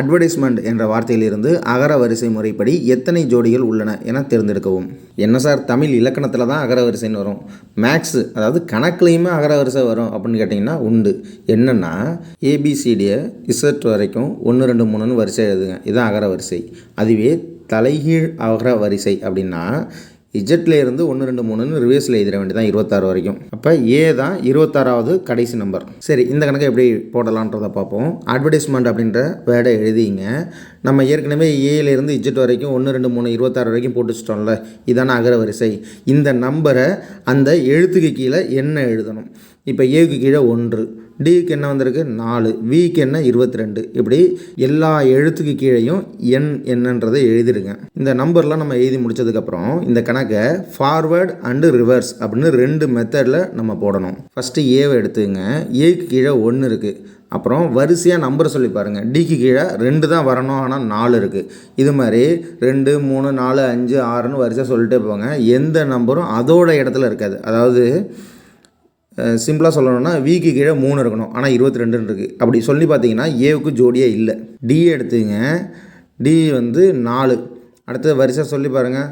Advertisement என்ற வார்த்தையிலிருந்து அகர வரிசை முறைப்படி எத்தனை ஜோடிகள் உள்ளன என தேர்ந்தெடுக்கவும். என்ன சார் தமிழ் இலக்கணத்தில் தான் அகர வரிசைன்னு வரும். மேக்ஸு அதாவது கணக்குலேயுமே அகர வரிசை வரும் அப்படின்னு கேட்டிங்கன்னா உண்டு. என்னென்னா ஏபிசிடியை இசட் வரைக்கும் ஒன்று ரெண்டு மூணுன்னு வரிசை எழுதுங்க. இதுதான் அகர வரிசை. அதுவே தலைகீழ் அகர வரிசை அப்படின்னா இருந்து ஒன்று ரெண்டு மூணுன்னு ரிவர்ஸில் எழுதிட வேண்டியதான் இருபத்தாறு வரைக்கும். அப்போ ஏ தான் இருபத்தாறாவது கடைசி நம்பர் சரி இந்த கணக்கை எப்படி போடலான்றதை பார்ப்போம். அட்வர்டைஸ்மெண்ட் அப்படின்ற வேர்டை எழுதிங்க. நம்ம ஏற்கனவே ஏலேருந்து இஜெட் வரைக்கும் ஒன்று ரெண்டு மூணு இருபத்தாறு வரைக்கும் போட்டுச்சிட்டோம்ல இதான அகர வரிசை. இந்த நம்பரை அந்த எழுத்துக்கு கீழே என்ன எழுதணும்? இப்போ ஏக்கு கீழே ஒன்று. டிக்கு என்ன வந்திருக்கு? நாலு. விக்கு என்ன? இருபத்தி ரெண்டு இப்படி எல்லா எழுத்துக்கு கீழேயும் எண் என்னன்றதை எழுதிடுங்க இந்த நம்பர்லாம் நம்ம எழுதி முடிச்சதுக்கப்புறம் இந்த கணக்கை ஃபார்வேர்ட் அண்டு ரிவர்ஸ் அப்படின்னு ரெண்டு மெத்தடில் நம்ம போடணும். ஃபஸ்ட்டு ஏவை எடுத்துங்க. ஏக்கு கீழே ஒன்று இருக்குது அப்புறம் வரிசையாக நம்பர் சொல்லி பாருங்கள் டிக்கு கீழே ரெண்டு தான் வரணும் ஆனால் நாலு இருக்குது இது மாதிரி ரெண்டு மூணு நாலு அஞ்சு ஆறுன்னு வரிசையாக சொல்லிட்டே போங்க. எந்த நம்பரும் அதோட இடத்துல இருக்காது. அதாவது சிம்பிளாக சொல்லணும்னா விக்கு கீழே மூணு இருக்கணும். ஆனால் இருபத்தி ரெண்டுன்னு இருக்குது அப்படி சொல்லி பார்த்தீங்கன்னா ஏவுக்கு ஜோடியே இல்லை. டி எடுத்துங்க. டி வந்து நாலு. அடுத்தது வரிசை சொல்லி பாருங்கள்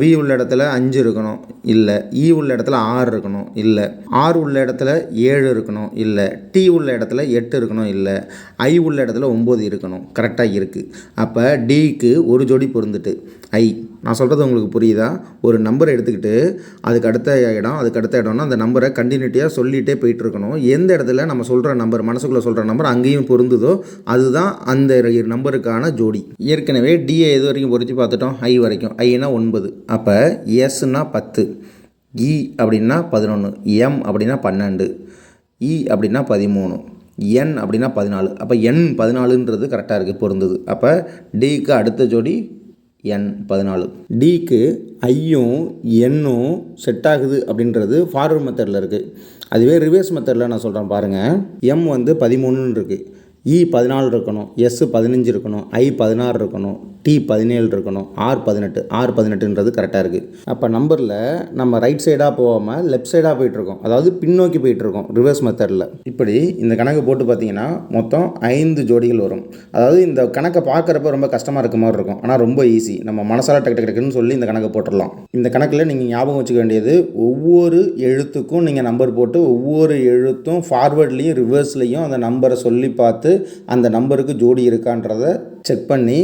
வி உள்ள இடத்துல அஞ்சு இருக்கணும் இல்லை. இ e உள்ள இடத்துல ஆறு இருக்கணும் இல்லை. ஆறு உள்ள இடத்துல ஏழு இருக்கணும் இல்லை. டி உள்ள இடத்துல எட்டு இருக்கணும் இல்லை. ஐ உள்ள இடத்துல ஒம்பது இருக்கணும். கரெக்டாக இருக்குது அப்போ டிக்கு ஒரு ஜோடி பொருந்துட்டு. ஐ நான் சொல்கிறது உங்களுக்கு புரியுதா? ஒரு நம்பர் எடுத்துக்கிட்டு அதுக்கு அடுத்த இடம் அதுக்கு அடுத்த இடம்னா அந்த நம்பரை கண்டினியூட்டியாக சொல்லிகிட்டே போயிட்டுருக்கணும். எந்த இடத்துல நம்ம சொல்கிற நம்பர் மனசுக்குள்ளே சொல்கிற நம்பர் அங்கேயும் பொருந்துதோ அதுதான் அந்த நம்பருக்கான ஜோடி. ஏற்கனவே டிஏ எது வரைக்கும் பொருத்தி பார்த்துட்டோம். ஐ வரைக்கும். ஐனா ஒன்பது. அப்போ எஸ்னா பத்து. இ அப்படின்னா பதினொன்று எம் அப்படின்னா பன்னெண்டு. இ அப்படின்னா பதிமூணு. என் அப்படின்னா பதினாலு. அப்போ என் பதினாலுன்றது கரெக்டாக இருக்குது பொருந்தது. அப்போ டிக்கு அடுத்த ஜோடி என் பதினாலு. டிக்கு ஐயும் எண்ணும் செட் ஆகுது அப்படின்றது ஃபார்வர்ட் மெத்தடில் இருக்குது அதுவே ரிவர்ஸ் மெத்தடில் நான் சொல்கிறேன் பாருங்கள் எம் வந்து பதிமூணுன்னு இருக்குது இ பதினாலு இருக்கணும் எஸ் பதினஞ்சு இருக்கணும் ஐ பதினாறு இருக்கணும் டி பதினேழு இருக்கணும் ஆர் பதினெட்டு ஆர் பதினெட்டுன்றது கரெக்டாக இருக்குது அப்போ நம்பரில் நம்ம ரைட் சைடாக போகாமல் லெஃப்ட் சைடாக போயிட்டுருக்கோம். அதாவது பின்னோக்கி போயிட்டுருக்கோம் ரிவர்ஸ் மெத்தடில் இப்படி இந்த கணக்கு போட்டு பார்த்தீங்கன்னா மொத்தம் ஐந்து ஜோடிகள் வரும். அதாவது இந்த கணக்கை பார்க்குறப்ப ரொம்ப கஷ்டமாக இருக்க மாதிரி இருக்கும். ஆனால் ரொம்ப ஈஸி நம்ம மனசால டக்கு டக்கு டக்குன்னு சொல்லி இந்த கணக்கை போட்டுடலாம். இந்த கணக்கில் நீங்கள் ஞாபகம் வச்சுக்க வேண்டியது ஒவ்வொரு எழுத்துக்கும் நீங்கள் நம்பர் போட்டு ஒவ்வொரு எழுத்தும் ஃபார்வேர்ட்லேயும் ரிவர்ஸ்லேயும் அந்த நம்பரை சொல்லி பார்த்து பார்த்து அந்த நம்பருக்கு ஜோடி இருக்கான்றத செக் பண்ணி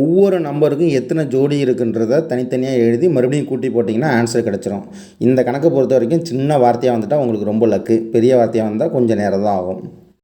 ஒவ்வொரு நம்பருக்கும் எத்தனை ஜோடி இருக்குன்றத தனித்தனியாக எழுதி மறுபடியும் கூட்டி போட்டிங்கன்னா ஆன்சர் கிடச்சிரும். இந்த கணக்கை பொறுத்த வரைக்கும் சின்ன வார்த்தையாக வந்துட்டால் உங்களுக்கு ரொம்ப லக்கு பெரிய வார்த்தையாக வந்தால் கொஞ்சம் நேரம் தான் ஆகும்.